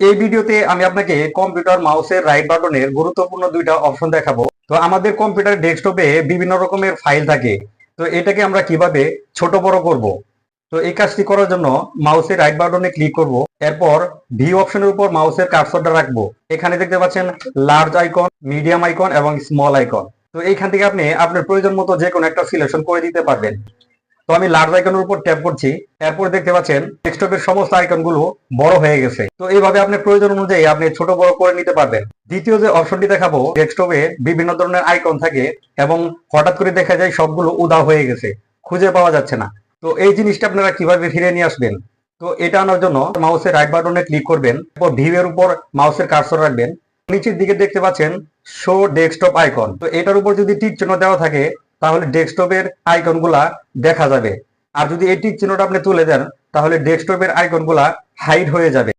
এই ভিডিওতে আমি আপনাকে কম্পিউটার মাউসের রাইট বাটনের গুরুত্বপূর্ণ দুইটা অপশন দেখাবো। তো আমাদের কম্পিউটার ডেস্কটপে বিভিন্ন রকমের ফাইল থাকে। তো এটাকে আমরা কীভাবে ছোট বড় করব? তো এই কাজটি করার জন্য মাউসের রাইট বাটনে ক্লিক করব। এরপর ভিউ অপশনের উপর মাউসের কার্সরটা রাখব। এখানে দেখতে পাচ্ছেন লার্জ আইকন মিডিয়াম আইকন এবং স্মল আইকন তো এইখান থেকে আপনি আপনার প্রয়োজন মতো যে কোনো একটা সিলেকশন করে দিতে পারবেন। তো আমি লার্জ আইকনের উপর ট্যাপ করছি, এরপর দেখতে পাচ্ছেন ডেস্কটপের সমস্ত আইকনগুলো বড় হয়ে গেছে। তো এইভাবে আপনার প্রয়োজন অনুযায়ী আপনি ছোট বড় করে নিতে পারবেন। দ্বিতীয় যে অপশনটি দেখাবো ডেস্কটপে বিভিন্ন ধরনের আইকন থাকে এবং হঠাৎ করে দেখা যায় সবগুলো উদা হয়ে গেছে, খুঁজে পাওয়া যাচ্ছে না। তো এই জিনিসটা আপনারা কীভাবে ফিরে নিয়ে আসবেন? তো এটা আনার জন্য মাউসের রাইট বাটনে ক্লিক করবেন, এরপর ভিউ এর উপর মাউসের কার্সর রাখবেন। নিচের দিকে দেখতে পাচ্ছেন শো ডেস্কটপ আইকন তো এটার উপর যদি টিক চিহ্ন দেওয়া থাকে তাহলে ডেস্কটপের আইকনগুলা দেখা যাবে। আর যদি এই চিহ্নটা আপনি তুলে দেন, তাহলে ডেস্কটপের আইকনগুলা হাইড হয়ে যাবে।